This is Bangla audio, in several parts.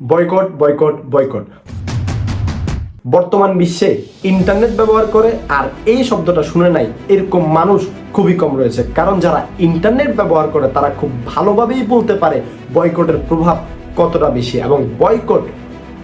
Boycott boycott boycott. বর্তমান বিশ্বে ইন্টারনেট ব্যবহার করে আর এই শব্দটা শুনে নাই এরকম মানুষ খুবই কম রয়েছে। কারণ যারা ইন্টারনেট ব্যবহার করে তারা খুব ভালোভাবেই বলতে পারে বয়কটের প্রভাব কতটা বেশি এবং বয়কট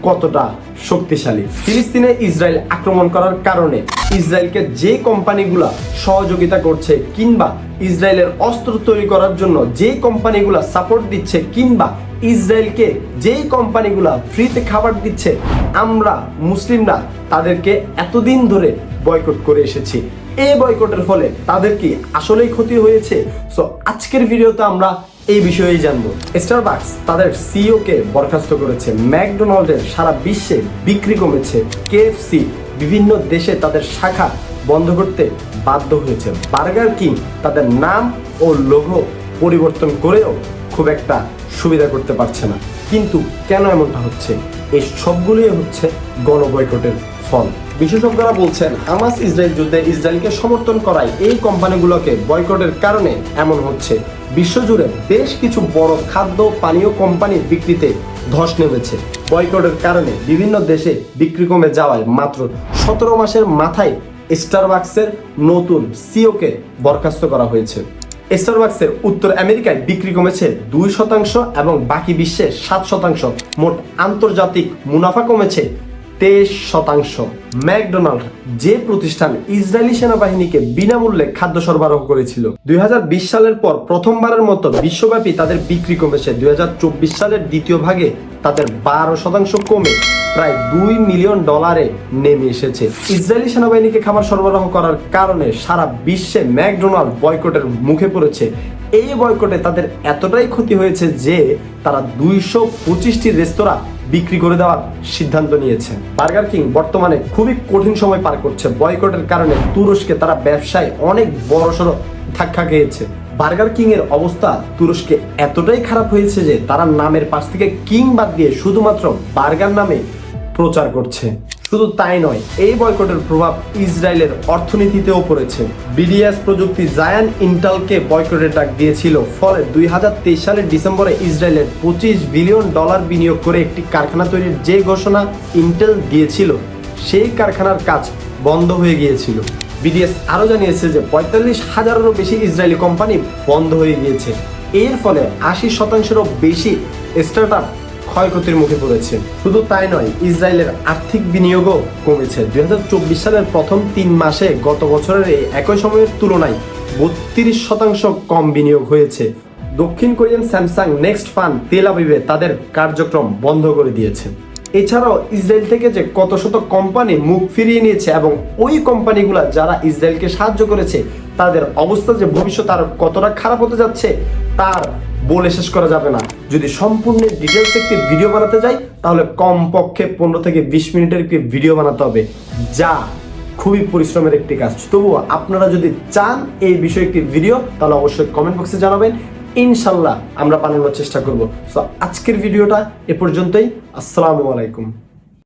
কতটা শক্তিশালী। ফিলিস্তিনে ইসরায়েল আক্রমণ করার কারণে ইসরায়েলকে যে কোম্পানিগুলা সহযোগিতা করছে কিংবা ইসরায়েলের অস্ত্র তৈরি করার জন্য যে কোম্পানিগুলা সাপোর্ট দিচ্ছে কিংবা ইসরায়েলকে যেই কোম্পানিগুলা ফ্রিতে খাবার দিচ্ছে, আমরা মুসলিমরা তাদেরকে এতদিন ধরে বয়কট করে এসেছি। এই বয়কটের ফলে তাদের কি আসলেই ক্ষতি হয়েছে? সো আজকের ভিডিওতে আমরা এই বিষয়েই জানব। স্টারবাক্স তাদের সিইও কে বরখাস্ত করেছে। ম্যাকডোনাল্ডের সারা বিশ্বে বিক্রি কমেছে। কেএফসি বিভিন্ন দেশে তাদের শাখা বন্ধ করতে বাধ্য হয়েছে। বার্গার কিং তাদের নাম ও লোগো পরিবর্তন করেও খুব একটা সুবিধা করতে পারছে না। কিন্তু কেন এমনটা হচ্ছে? এই সবগুলোই হচ্ছে গণবয়কটের ফল। বিশেষজ্ঞরা বলছেন, হামাস ইসরায়েল যুদ্ধে ইসরায়েলকে সমর্থন করায় এই কোম্পানিগুলোকে বয়কটের কারণে এমন হচ্ছে। বিশ্বজুড়ে বেশ কিছু বড় খাদ্য পানীয় কোম্পানির বিক্রিতে ধস নেমেছে। বয়কটের কারণে বিভিন্ন দেশে বিক্রি কমে যাওয়ায় মাত্র সতেরো মাসের মাথায় স্টারবাক্সের নতুন সিওকে বরখাস্ত করা হয়েছে। স্টারবাক্সের উত্তর আমেরিকায় বিক্রি কমেছে দুই শতাংশ এবং বাকি বিশ্বে সাত শতাংশ। মোট আন্তর্জাতিক মুনাফা কমেছে তেইশ শতাংশ। ম্যাকডোনাল্ড যে প্রতিষ্ঠান ইসরায়েলি সেনাবাহিনীকে বিনামূল্যে খাদ্য সরবরাহ করেছিল, দুই সালের পর প্রথমবারের মতো বিশ্বব্যাপী তাদের বিক্রি কমেছে। দুই হাজার চব্বিশ সালের দ্বিতীয় ভাগে তাদের বারো শতাংশ কমে প্রায় দুই মিলিয়ন ডলারে নেমে এসেছে। ইসরায়েলি সেনাবাহিনীকে খাবার সরবরাহ করার কারণে সারা বিশ্বে ম্যাকডোনাল্ড বয়কটের মুখে পড়েছে। এই বয়কটে তাদের এতটাই ক্ষতি হয়েছে যে তারা দুইশো পঁচিশটি রেস্তোরাঁ বিক্রি করে দেওয়ার সিদ্ধান্ত নিয়েছে। বার্গার কিং বর্তমানে খুবই কঠিন সময় পার করছে। বয়কটের কারণে তুরস্কে তারা ব্যবসায় অনেক বড়সড় ধাক্কা খেয়েছে। বার্গার কিং এর অবস্থা তুরস্কে এতটাই খারাপ হয়েছে যে তারা নামের পাশ থেকে কিং বাদ দিয়ে শুধুমাত্র বার্গার নামে প্রচার করছে। শুধু তাই নয়, এই বয়কটের প্রভাব ইসরায়েলের অর্থনীতিতেও পড়েছে। বিডিএস প্রযুক্তি জায়ান ইন্টালকে বয়কটের ডাক দিয়েছিল, ফলে দুই হাজার তেইশ সালের ডিসেম্বরে ইসরায়েলের পঁচিশ বিলিয়ন ডলার বিনিয়োগ করে একটি কারখানা তৈরির যে ঘোষণা ইন্টেল দিয়েছিল, সেই কারখানার কাজ বন্ধ হয়ে গিয়েছিল। বিডিএস আরও জানিয়েছে যে পঁয়তাল্লিশ হাজারেরও বেশি ইসরায়েলি কোম্পানি বন্ধ হয়ে গিয়েছে। এর ফলে আশি শতাংশেরও বেশি স্টার্ট ক্ষয়ক্ষতির মুখে পড়েছে। শুধু তাই নয়, ইসরায়েলের আর্থিক বিনিয়োগও কমেছে। দুই সালের প্রথম তিন মাসে গত বছরের এই একই সময়ের তুলনায় বত্রিশ শতাংশ কম বিনিয়োগ হয়েছে। দক্ষিণ কোরিয়ান স্যামসাং নেক্সট ফান তেল আবিবে তাদের কার্যক্রম বন্ধ করে দিয়েছে। এছাড়াও ইসরায়েল থেকে যে কত শত কোম্পানি মুখ ফিরিয়ে নিয়েছে এবং ওই কোম্পানিগুলা যারা ইসরায়েলকে সাহায্য করেছে, তাদের অবস্থা যে ভবিষ্যৎ আর কতটা খারাপ হতে যাচ্ছে, তার বলে শেষ করা যাবে না। যদি সম্পূর্ণ ডিটেলস একটি ভিডিও বানাতে যাই, তাহলে কমপক্ষে পনেরো থেকে বিশ মিনিটের একটি ভিডিও বানাতে হবে, যা খুবই পরিশ্রমের একটি কাজ। তবুও আপনারা যদি চান এই বিষয়ে একটি ভিডিও তাহলে অবশ্যই কমেন্ট বক্সে জানাবেন। ইনশাল্লাহ আমরা বানানোর চেষ্টা করব। সো আজকের ভিডিওটা এ পর্যন্তই। আসসালামু আলাইকুম।